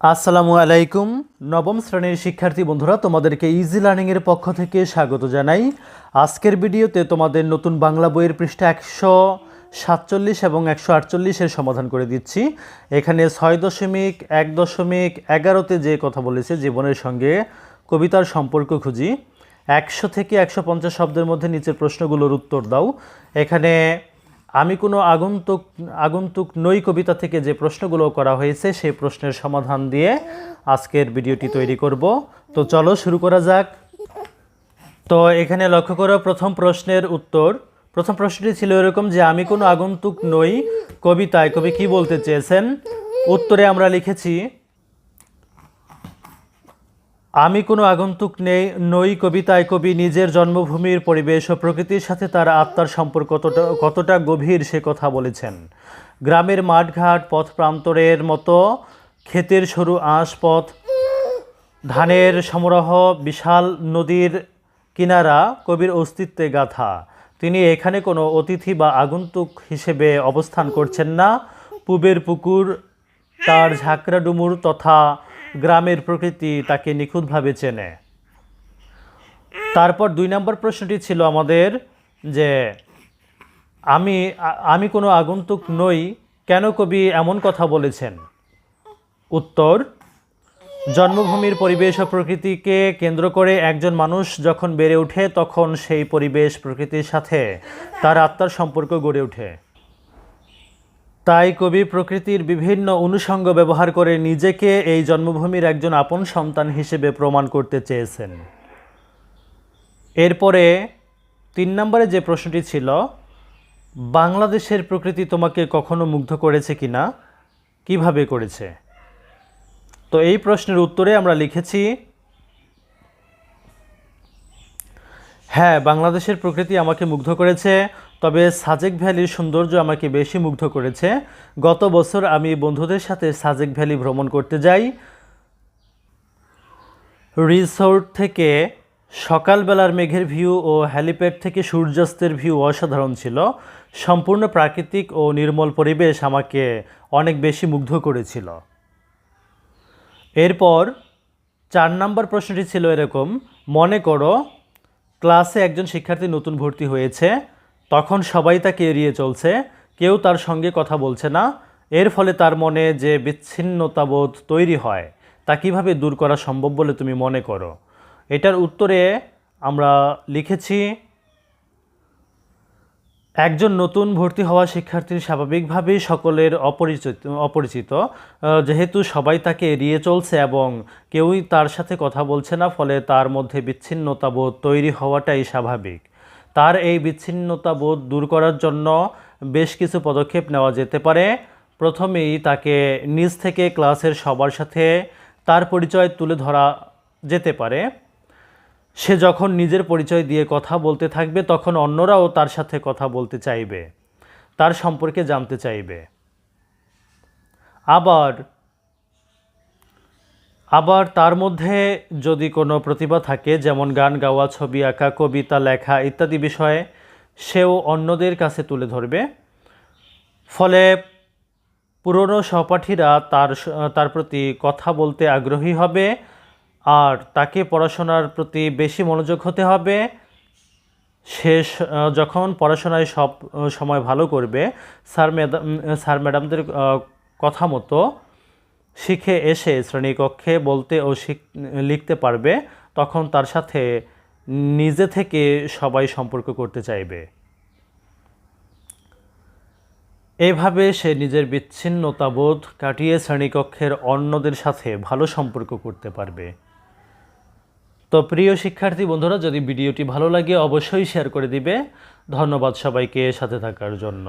আসসালামু আলাইকুম। নবম শ্রেণির শিক্ষার্থী বন্ধুরা, তোমাদেরকে ইজি লার্নিংয়ের পক্ষ থেকে স্বাগত জানাই। আজকের ভিডিওতে তোমাদের নতুন বাংলা বইয়ের পৃষ্ঠা একশো সাতচল্লিশ এবং একশো আটচল্লিশের সমাধান করে দিচ্ছি। এখানে ছয় দশমিক এক দশমিক এগারোতে যে কথা বলেছে, জীবনের সঙ্গে কবিতার সম্পর্ক খুঁজি। একশো থেকে একশো পঞ্চাশ শব্দের মধ্যে নিচের প্রশ্নগুলোর উত্তর দাও। এখানে আমি কোনো আগন্তুক আগন্তুক নই কবিতা থেকে যে প্রশ্নগুলো করা হয়েছে, সেই প্রশ্নের সমাধান দিয়ে আজকের ভিডিওটি তৈরি করব। তো চলো শুরু করা যাক। তো এখানে লক্ষ্য করো, প্রথম প্রশ্নের উত্তর। প্রথম প্রশ্নটি ছিল এরকম যে, আমি কোনো আগন্তুক নই কবিতায়, কবি কি বলতে চেয়েছেন? উত্তরে আমরা লিখেছি আমি কোনো আগন্তুক নেই, নই কবিতায় কবি, নিজের জন্মভূমির পরিবেশ ও প্রকৃতির সাথে তার আত্মার সম্পর্ক কতটা কতটা গভীর সে কথা বলেছেন। গ্রামের মাঠঘাট, পথ প্রান্তরের মতো ক্ষেতের সরু আঁশ পথ ধানের সমারোহ, বিশাল নদীর কিনারা, কবির অস্তিত্বে গাথা। তিনি এখানে কোনো অতিথি বা আগন্তুক হিসেবে অবস্থান করছেন না। পূবের পুকুর, তার ঝাঁকড়া ডুমুর তথা গ্রামের প্রকৃতি তাকে নিখুঁতভাবে চেনে। তারপর দুই নম্বর প্রশ্নটি ছিল আমাদের যে, আমি আমি কোনো আগন্তুক নই, কেন কবি এমন কথা বলেছেন? উত্তর, জন্মভূমির পরিবেশ ও প্রকৃতিকে কেন্দ্র করে একজন মানুষ যখন বেড়ে ওঠে, তখন সেই পরিবেশ প্রকৃতির সাথে তার আত্মার সম্পর্ক গড়ে ওঠে। তাই কবি প্রকৃতির বিভিন্ন অনুষঙ্গ ব্যবহার করে নিজেকে এই জন্মভূমির একজন আপন সন্তান হিসেবে প্রমাণ করতে চেয়েছেন। এরপরে তিন নম্বরে যে প্রশ্নটি ছিল, বাংলাদেশের প্রকৃতি তোমাকে কখনো মুগ্ধ করেছে কিনা? কীভাবে করেছে? তো এই প্রশ্নের উত্তরে আমরা লিখেছি হ্যাঁ বাংলাদেশের প্রকৃতি আমাকে মুগ্ধ করেছে, তবে সাজেক ভ্যালির সৌন্দর্য আমাকে বেশি মুগ্ধ করেছে। গত বছর আমি বন্ধুদের সাথে সাজেক ভ্যালি ভ্রমণ করতে যাই। রিসোর্ট থেকে সকালবেলার মেঘের ভিউ ও হ্যালিপ্যাড থেকে সূর্যাস্তের ভিউ অসাধারণ ছিল। সম্পূর্ণ প্রাকৃতিক ও নির্মল পরিবেশ আমাকে অনেক বেশি মুগ্ধ করেছিল। এরপর চার নম্বর প্রশ্নটি ছিল এরকম, মনে করো ক্লাসে একজন শিক্ষার্থী নতুন ভর্তি হয়েছে, তখন সবাই তাকে এড়িয়ে চলছে, কেউ তার সঙ্গে কথা বলছে না। এর ফলে তার মনে যে বিচ্ছিন্নতাবোধ তৈরি হয়, তা কীভাবে দূর করা সম্ভব বলে তুমি মনে করো? এটার উত্তরে আমরা লিখেছি একজন নতুন ভর্তি হওয়া শিক্ষার্থী স্বাভাবিকভাবেই সকলের অপরিচিত অপরিচিত যেহেতু সবাই তাকে এড়িয়ে চলছে এবং কেউই তার সাথে কথা বলছে না, ফলে তার মধ্যে বিচ্ছিন্নতা বোধ তৈরি হওয়াটাই স্বাভাবিক। তার এই বিচ্ছিন্নতা বোধ দূর করার জন্য বেশ কিছু পদক্ষেপ নেওয়া যেতে পারে। প্রথমেই তাকে নিজ থেকে ক্লাসের সবার সাথে তার পরিচয় তুলে ধরা যেতে পারে। সে যখন নিজের পরিচয় দিয়ে কথা বলতে থাকবে, তখন অন্যরাও তার সাথে কথা বলতে চাইবে, তার সম্পর্কে জানতে চাইবে। আবার আবার তার মধ্যে যদি কোনো প্রতিভা থাকে, যেমন গান গাওয়া, ছবি আঁকা, কবিতা লেখা ইত্যাদি বিষয়ে, সেও অন্যদের কাছে তুলে ধরবে। ফলে পুরনো সহপাঠীরা তার তার প্রতি কথা বলতে আগ্রহী হবে আর তাকে পড়াশোনার প্রতি বেশি মনোযোগ হতে হবে। শেষ যখন পড়াশোনায় সব সময় ভালো করবে, স্যার ম্যাডাম স্যার ম্যাডামদের কথা মতো শিখে এসে শ্রেণীকক্ষে বলতে ও শিখ, লিখতে পারবে, তখন তার সাথে নিজে থেকে সবাই সম্পর্ক করতে চাইবে। এভাবে সে নিজের বিচ্ছিন্নতাবোধ কাটিয়ে শ্রেণীকক্ষের অন্যদের সাথে ভালো সম্পর্ক করতে পারবে। তো প্রিয় শিক্ষার্থী বন্ধুরা, যদি ভিডিওটি ভালো লাগে, অবশ্যই শেয়ার করে দিবে। ধন্যবাদ সবাইকে সাথে থাকার জন্য।